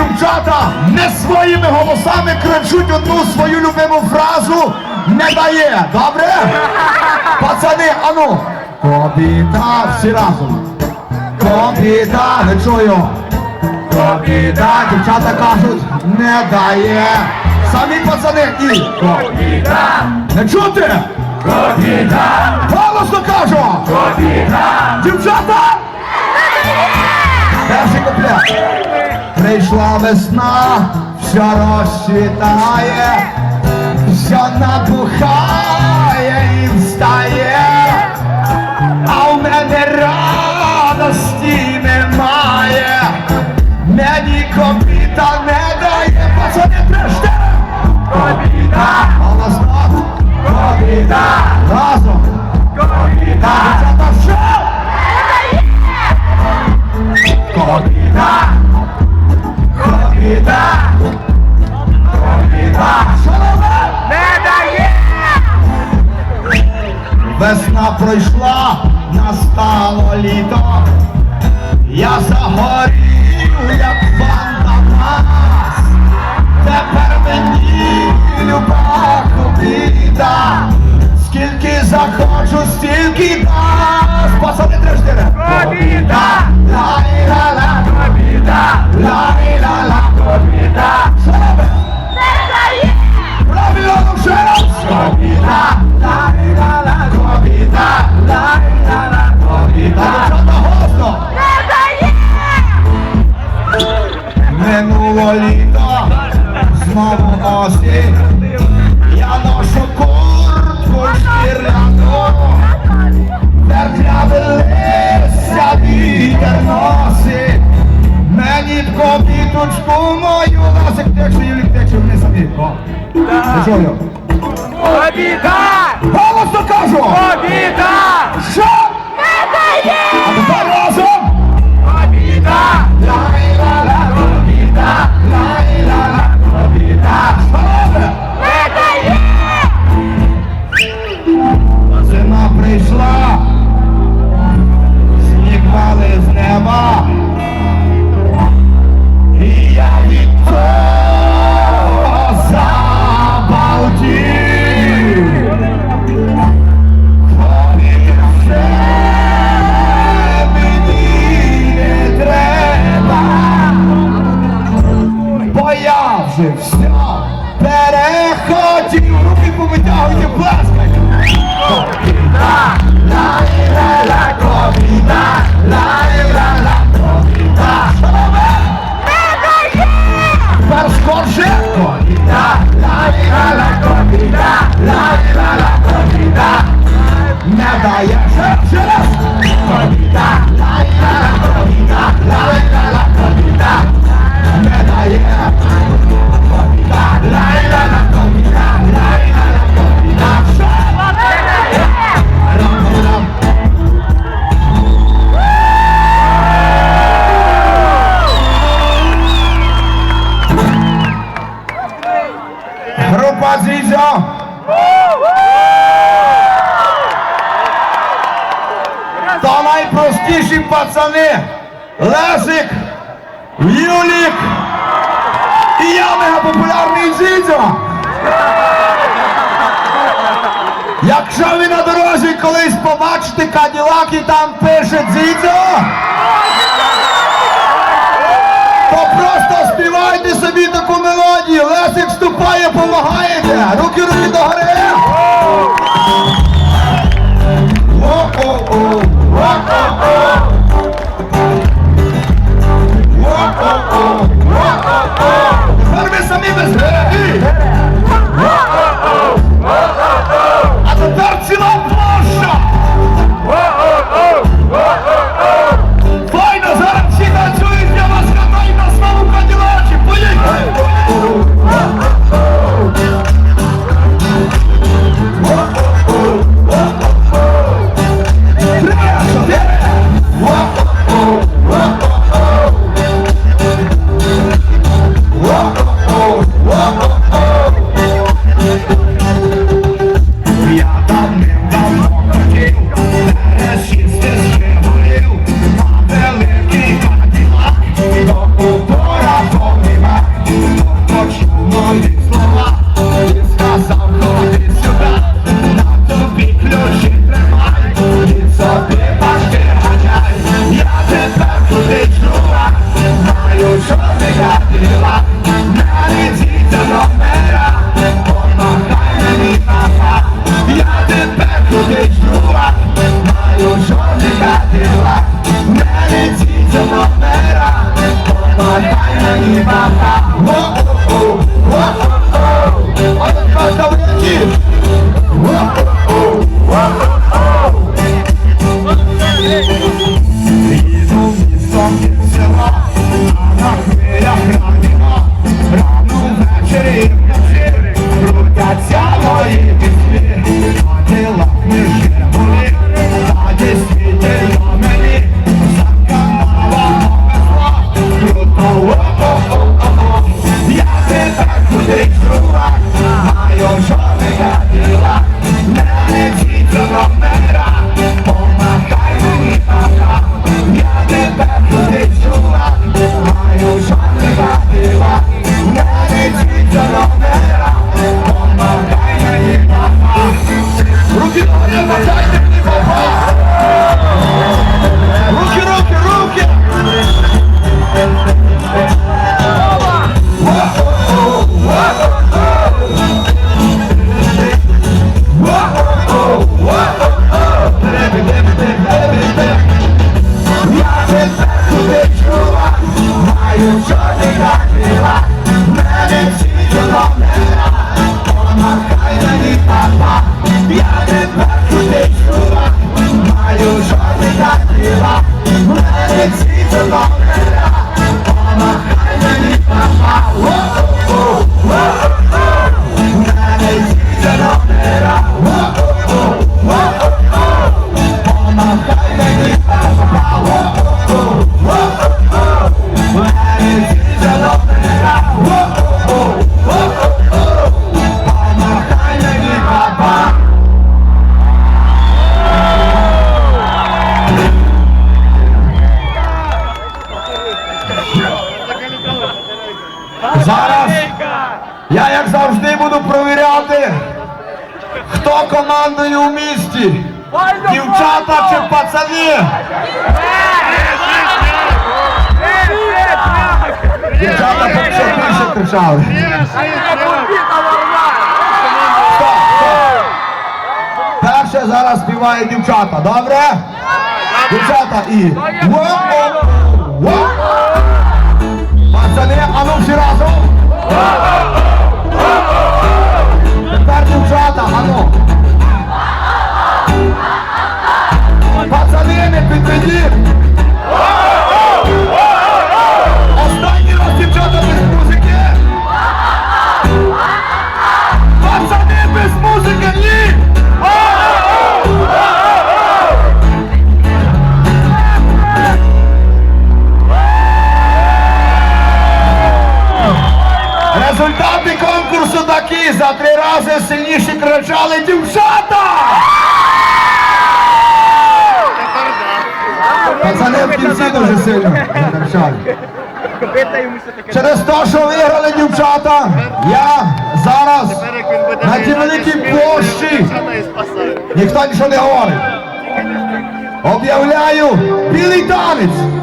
дівчата не своїми голосами кричуть одну свою любиму фразу не дає. Добре? Пацани, ану. Кобіта, всі разом. Кобіта, не чую. Кобіта, дівчата кажуть, не дає. Самі пацани і кобіта. Не чути? Кобіта. Голосно кажу. Кобіта. Дівчата. Перший куплет. Прийшла весна, все розцвітає, все набухає і встає, Весна пройшла, настало літо. Я загорів, як фантомас. Тепер мені люба кубіта. Скільки захочу, стільки дасть. Ти чую? Кобіта! Голосно перехотів. Руки повитягуйте, дає! Тепер скорше. Кобіта, лай-ла-ла, кобіта, То найпростіші пацани. Лесик, Юлік і я мегапопулярний Зізьо. Якщо ви на дорозі колись побачите Каділак і там пише Дзідзьо, то просто співайте собі таку мелодію. Лесик вступає, помагаєте. Руки, руки догори. you, Charlie. Хто командує у місті. Дівчата чи пацани? Дівчата поки більше кричали. Перше зараз співає дівчата, добре? Дівчата і. Пацани, а ну всі разом. Тепер дівчата, а ну. Сильніше дівчата. Пацани в кінці дуже сильно кричали. Через те, що виграли дівчата, я зараз на тій великій площі ніхто нічого не говорить. Об'являю білий танець.